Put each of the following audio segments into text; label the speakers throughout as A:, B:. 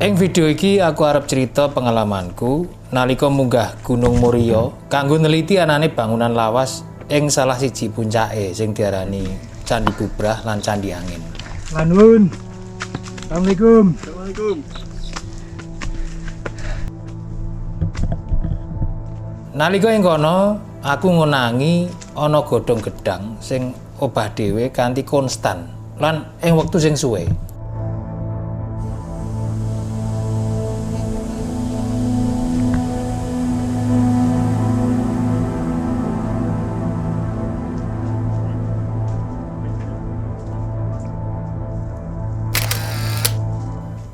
A: Ing video iki aku arep cerita pengalamanku nalika munggah Gunung Muria kanggo neliti anane bangunan lawas ing salah siji puncake sing diarani Candi Bubrah lan Candi Angin.
B: Lanun. Assalamualaikum.
C: Assalamualaikum.
A: Nalika ing kono aku ngonangi ana godhong gedang sing obah dhewe kanthi konstan lan ing wektu sing suwe.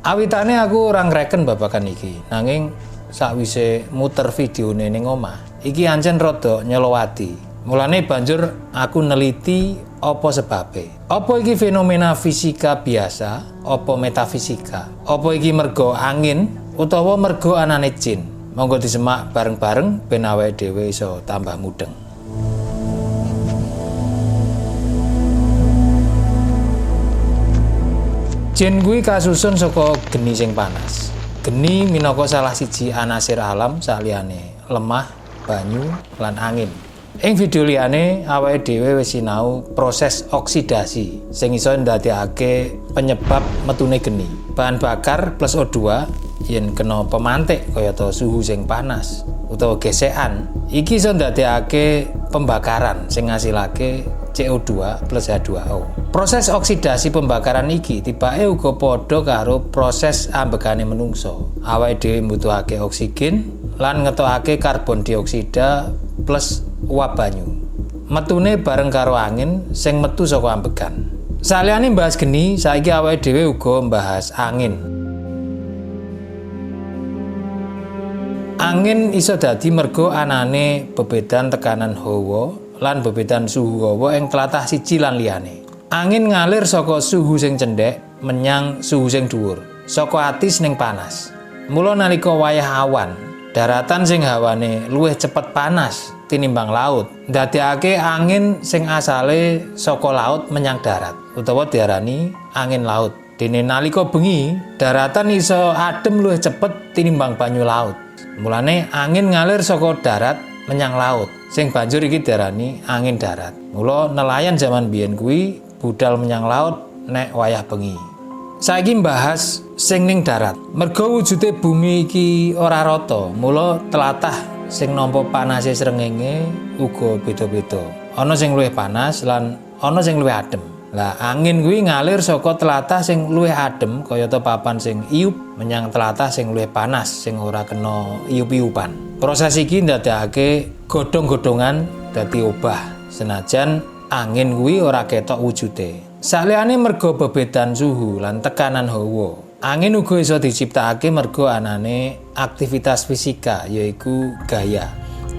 A: Awitane aku ora ngreken babakan iki, nanging sakwise muter videone ning omah, iki ancen rada nyelowati. Mulane banjur aku neliti apa sebabe. Apa iki fenomena fisika biasa, apa metafisika? Apa iki mergo angin utawa mergo anane jin? Monggo disemak bareng-bareng ben awake dhewe iso tambah mudeng. Jin kuwi kasusun saka geni sing panas. Geni minangka salah siji anasir alam saliyane lemah, banyu, lan angin. Ing video liyane awake dhewe wis sinau proses oksidasi sing iso ndadekake penyebab metune geni. Bahan bakar plus O2 yen kena pemantik kayata suhu sing panas utawa gesekan iki iso ndadekake pembakaran sing ngasilake CO2 plus H2O. Proses oksidasi pembakaran iki tibake uga padha karo proses ambegane menungso. Awake dhewe mbutuhake oksigen lan ngetokake karbon dioksida plus uap banyu. Metune bareng karo angin sing metu saka ambegan. Saliyane bahas geni, saiki awake dhewe uga membahas angin. Angin iso dadi mergo anane bebedan tekanan hawa lan bebedan suhu hawa ing tlatah siji lan liyane. Angin ngalir saka suhu sing cendhek menyang suhu sing dhuwur, saka atis ning panas. Mula nalika wayah awan, daratan sing hawane luwih cepet panas tinimbang laut, ndadekake angin sing asale saka laut menyang darat utawa diarani angin laut. Dene nalika bengi, daratan iso adem luwih cepet tinimbang banyu laut. Mulane angin ngalir saka darat menyang laut sing banjur iki diarani angin darat. Mula nelayan zaman biyen kuwi budal menyang laut nek wayah bengi. Saiki mbahas sing ning darat. Mergo wujude bumi iki ora rata, mula telatah sing nampa panase srengenge uga beda-beda. Ana sing luwih panas lan ana sing luwih adem. Lah angin kuwi ngalir saka telatah sing luwih adem kayata papan sing iup menyang telatah sing luwih panas sing ora kena iup-iupan. Proses iki ndadekake godhong-godhongan dadi obah. Senajan angin kuwi ora ketok wujude. Saliyane mergo bebedan suhu lan tekanan hawa. Angin uga iso diciptakake mergo anane aktivitas fisika yaiku gaya.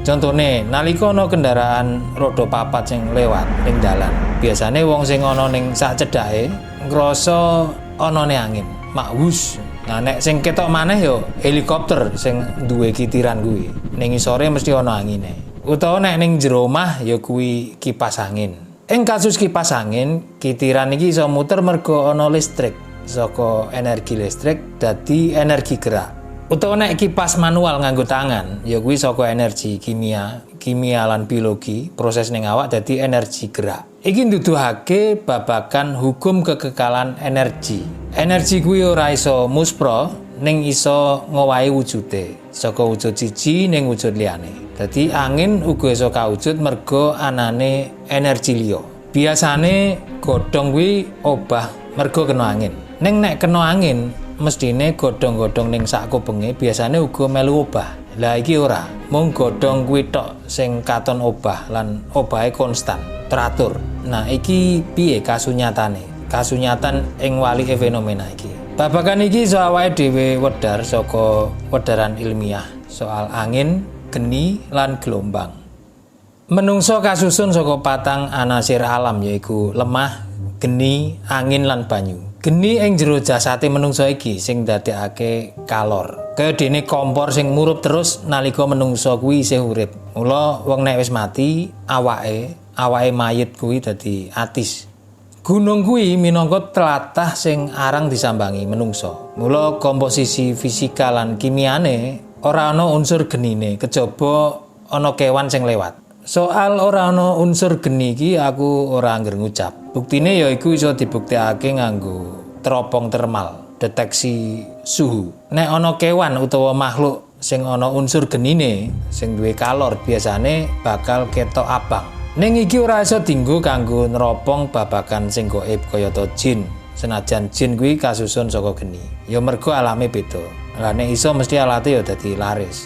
A: Contone nalika ana kendaraan roda papat sing lewat ning dalan, biasane wong sing ana ning sak cedhake ngrasa anane angin. Makwus. Nah nek sing ketok maneh yo helikopter sing duwe kitiran kuwi. Ning isore mesti ana angine. Utawa nek ning jero omah ya kuwi kipas angin. Ing kasus kipas angin, kitiran iki iso muter mergo ana listrik saka energi listrik dadi energi gerak. Utawa nek kipas manual nganggo tangan, ya kuwi saka energi kimia, kimia lan biologi, proses ning awak dadi energi gerak. Iki nduduhake babakan hukum kekekalan energi. Energi kuwi ora iso muspro ning iso ngowahi wujude saka wujud siji ning wujud liyane. Dadi angin uga iso kawujud mergo anane energi liya. Biasane godhong kuwi obah mergo kena angin. Ning nek kena angin, mestine godhong-godhong ning sak kupenge biasane uga melu obah. Lah iki ora, mung godhong kuwi tok sing katon obah lan obahe konstan, teratur. Nah, iki piye kasunyatane? Kasunyatan ing walike fenomena iki. Babagan iki iso awake dhewe wedhar saka wedharan ilmiah soal angin, geni, lan gelombang. Menungso kasusun saka patang anasir alam yaiku lemah, geni, angin lan banyu. Geni ing jero jasate menungso iki sing ndadekake kalor. Kaya dene kompor sing murup terus nalika menungso kuwi isih urip. Mula wong nek wis mati, awake, awake mayit kuwi dadi atis. Gunung kuwi minangka tlatah sing arang disambangi menungso. Mula komposisi fisika lan kimiane ora ana unsur genine kejaba ana kewan sing lewat. Soal ora ana unsur geni iki aku ora angger ngucap. Buktine ya iku iso dibuktekake nganggo teropong termal, deteksi suhu. Nek ana kewan utawa makhluk sing ana unsur genine sing duwe kalor biasane bakal ketok abang. Ning iki ora iso dinggo kanggo neropong babagan sing gaib kayata jin. Senajan jin kuwi kasusun saka geni. Ya mergo alame beda. Lah nek iso mesti alate ya dadi laris.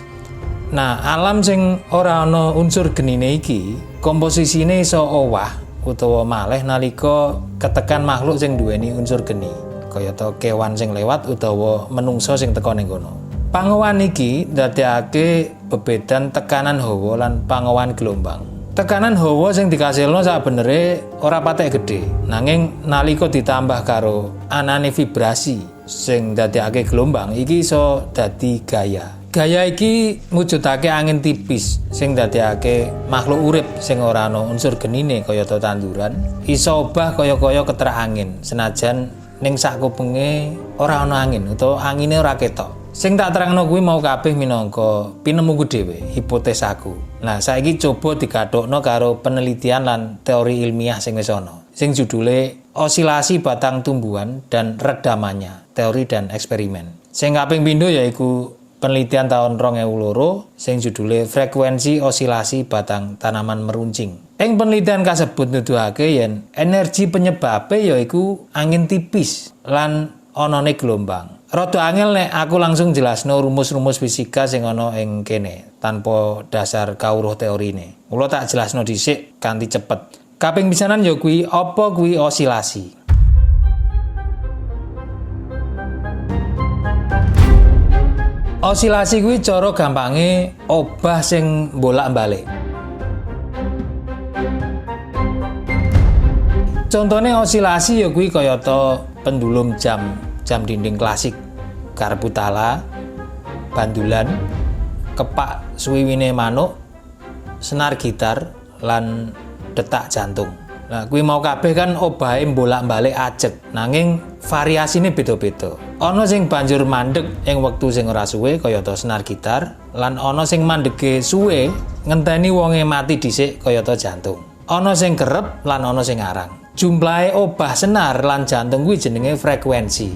A: Nah, alam sing ora ana unsur genine iki, komposisine iso owah utawa maleh nalika ketekan makhluk sing duweni unsur geni, kayata kewan sing lewat utawa menungso sing teka ning kono. Pangowan iki ndadekake bebedan tekanan hawa lan pangowan gelombang. Tekanan hawa sing dikasilno sabenere ora patek gedhe, nanging nalika ditambah karo anane vibrasi sing ndadekake gelombang iki iso dadi gaya. Gaya iki mujudake angin tipis sing ndadekake makhluk urip sing ora ana unsur genine kayata tanduran iso obah kaya-kaya keterak angin senajan ning sakupenge ora ana angin utawa angine ora ketok. Sing tak terangno kuwi mau kabeh minangka pinemuku dhewe, hipotesaku. Nah, saiki coba digathukno karo penelitian lan teori ilmiah sing wis ana. Sing judule osilasi batang tumbuhan dan redamannya, teori dan eksperimen. Sing kaping pindho yaiku penelitian tahun 2002 sing judule frekuensi osilasi batang tanaman meruncing. Ing penelitian kasebut nuduhake yen energi penyebabe yaiku angin tipis lan onone gelombang. Rada angel nek aku langsung jelasno rumus-rumus fisika sing ana ing kene tanpa dasar kawruh teorine. Mula tak jelasno dhisik kanthi cepet. Kaping pisanan ya kuwi apa kuwi osilasi. Osilasi kuwi cara gampange obah sing bolak-balik. Contohnya osilasi ya kuwi kayata pendulum jam jam dinding klasik karbutala bandulan kepak suwiwine manuk senar gitar lan detak jantung Nah, kuwi mau kabeh kan obahe bolak-balik ajeg, nanging variasine beda-beda. Ana sing banjur mandek ing wektu sing ora suwe senar gitar, lan ana sing mandeke suwe ngenteni wonge mati dhisik kayata jantung. Ana sing kerep lan ana sing arang. Jumlahe obah senar lan jantung kuwi jenenge frekuensi.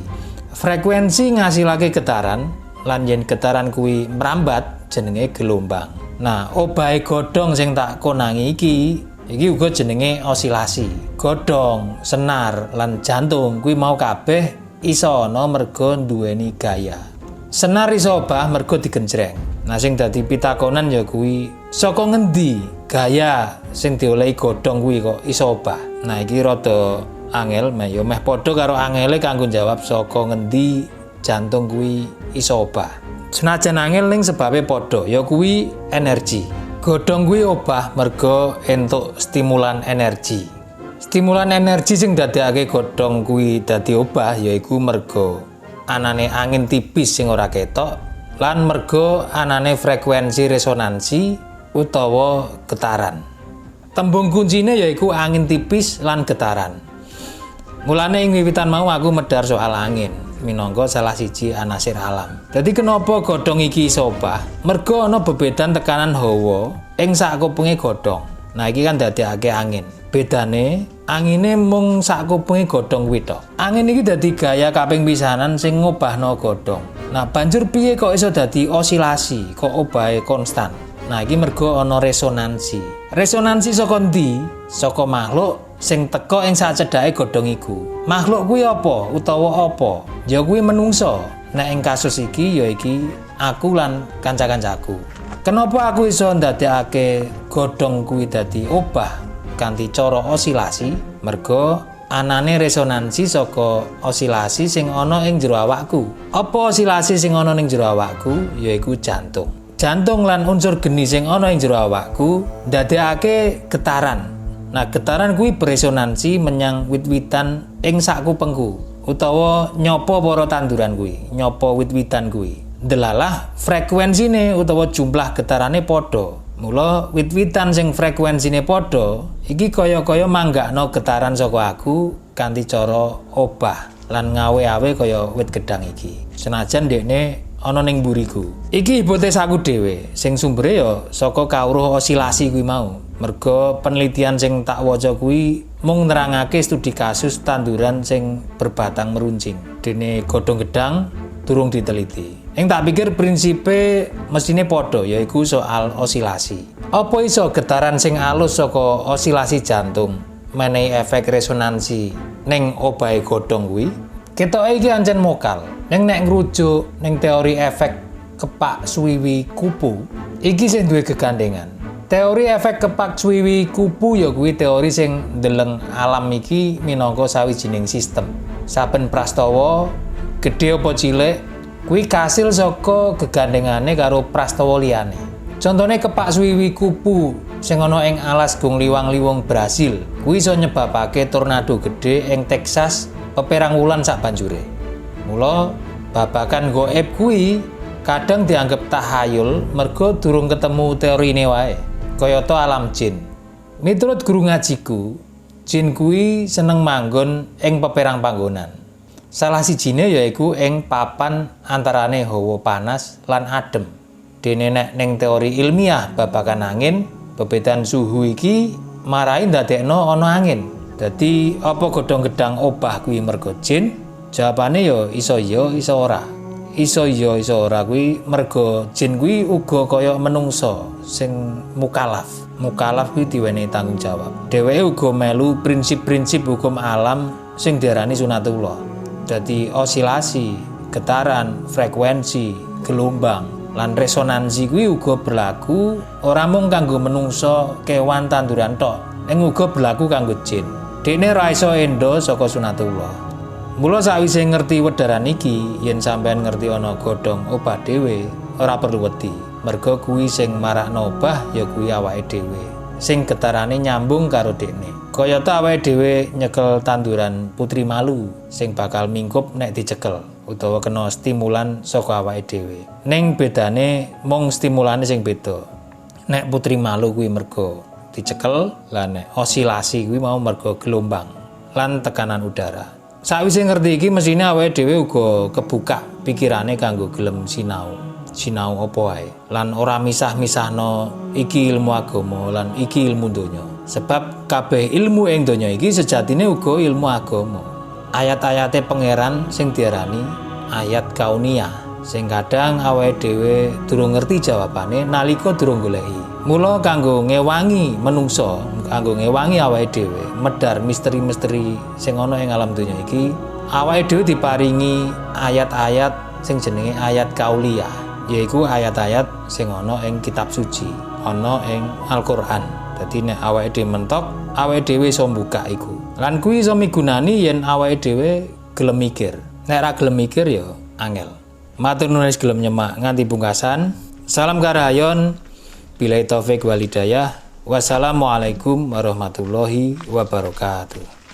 A: Frekuensi ngasilake getaran lan yen getaran kuwi merambat jenenge gelombang. Nah, obahe godhong sing tak konangi iki iki uga jenenge osilasi. Godhong, senar lan jantung kuwi mau kabeh iso ana merga duweni gaya. Senar iso obah merga digenjreng. Nah sing dadi pitakonan ya kuwi saka ngendi gaya sing diolehi godhong kuwi kok iso obah. Nah iki rada angel meh ya meh padha karo angele kanggo jawab saka ngendi jantung kuwi iso obah. Senajan angel ning sebabe padha ya kuwi energi. Godhong kuwi obah merga entuk stimulan energi. Stimulan energi sing dadekake godhong kuwi dadi obah yaiku merga anane angin tipis sing ora ketok lan merga anane frekuensi resonansi utawa getaran. Tembung kuncine yaiku angin tipis lan getaran. Mulane ing wiwitan mau aku medar soal angin minangka salah siji anasir alam. Jadi kenapa godhong iki iso obah? Mergo ana bebedan tekanan hawa ing sakupenge godhong. Nah iki kan dadekake angin. Bedane angine mung sakupenge godhong kuwi. Angin iki dadi gaya kaping pisanan sing ngobahno godhong. Nah banjur piye kok iso dadi osilasi, kok obahe konstan? Nah iki mergo ana resonansi. Resonansi saka ndi? Saka makhluk sing teka ing sacedhake godhong iku. Makhluk kuwi apa utawa apa? Ya kuwi menungso. Nek ing kasus iki ya iki aku lan kanca-kancaku. Kenapa aku iso ndadekake godhong kuwi dadi obah kanthi cara osilasi? Mergo anane resonansi saka osilasi sing ana ing jero awakku. Apa osilasi sing ana ning jero awakku? Yaiku jantung. Jantung lan unsur geni sing ana ing jero awakku ndadekake getaran. Nah, getaran kuwi beresonansi menyang wit-witan ing sakupengku utawa nyopo para tanduran kuwi, nyopo wit-witan kuwi. Delalah frekuensine utawa jumlah getarane padha. Mula wit-witan sing frekuensine padha Iki kaya-kaya manggakno getaran saka aku kanthi cara obah lan ngawe-awe kaya wit gedang iki. Senajan dekne ana ning mburiku. Iki hipotesa aku dhewe sing sumbere ya saka kawruh osilasi kuwi mau. Merga penelitian sing tak waca kuwi mung nerangake studi kasus tanduran sing berbatang meruncing. Dene godhong gedang durung diteliti. Yang tak pikir prinsipe mestine padha yaiku soal osilasi. Apa iso getaran sing alus saka osilasi jantung menehi efek resonansi ning obahe godhong kuwi? Ketoke iki ancen mokal. Ning nek ngrujuk ning teori efek kepak suwiwi kupu, iki sing duwe gegandengan. Teori efek kepak suwiwi kupu ya kuwi teori sing ndeleng alam iki minangka sawijining sistem. Saben prastawa gedhe apa cilik kuwi kasil saka gegandengane karo prastawa liyane. Contohnya kepak suwiwi kupu sing ana ing alas gung liwang-liwung Brasil kuwi iso nyebabake tornado gede ing Texas peperang wulan sak banjure. Mula babakan goib kuwi kadang dianggap tahayul mergo durung ketemu teorine wae. Kayata alam jin. Miturut guru ngajiku, jin kuwi seneng manggon ing peperang panggonan. Salah sijine yaiku ing papan antarane hawa panas lan adem. Dene nek ning teori ilmiah babakan angin, bebedan suhu iki marai ndadekno ana angin. Dadi apa godhong gedang obah kuwi mergo jin? Jawabane ya iso iya iso ora. Iso iya iso ora kuwi mergo jin kuwi uga kaya menungso sing mukalaf. Mukalaf kuwi diwenehi tanggung jawab. Dheweke uga melu prinsip-prinsip hukum alam sing diarani sunatullah. Dadi osilasi, getaran, frekuensi, gelombang, lan resonansi kuwi uga berlaku ora mung kanggo menungso kewan tanduran tok, ning uga berlaku kanggo jin. Dekne ra iso endo saka sunatullah. Mula sawise ngerti wedaran iki, yen sampean ngerti ana godhong obah dhewe, ora perlu wedi. Merga kuwi sing marakno obah ya kuwi awake dhewe. Sing getarane nyambung karo dekne. Kayata awake dhewe nyekel tanduran putri malu sing bakal mingkup nek dicekel utawa kena stimulan saka awake dhewe. Ning bedane mung stimulane sing beda. Nek putri malu kuwi merga dicekel, lan osilasi kuwi mau merga gelombang lan tekanan udara. Sawise ngerti iki mesine awake dhewe uga kebuka pikirane kanggo gelem sinau. Sinau apa lan ora misah-misahno iki ilmu agama lan iki ilmu donya. Sebab kabeh ilmu ing donya iki sejatine uga ilmu agama. Ayat-ayate pangeran sing diarani ayat kauniyah sing kadang awake dhewe durung ngerti jawabane nalika durung goleki. Mula kanggo ngewangi menungso, kanggo ngewangi awake dhewe medar misteri-misteri sing ana ing alam donya iki, awake dhewe diparingi ayat-ayat sing jenenge ayat kauliyah, yaiku ayat-ayat sing ana ing kitab suci, ana ing Al-Qur'an. Dadi nek awake dhewe mentok, awake dhewe iso mbukak iku. Lan kuwi iso migunani yen awake dhewe gelem mikir. Nek ra gelem mikir ya angel. Matur nuwun gelem nyemak nganti pungkasan. Salam karayon. Bila taufik walidayah. Wassalamualaikum warahmatullahi wabarakatuh.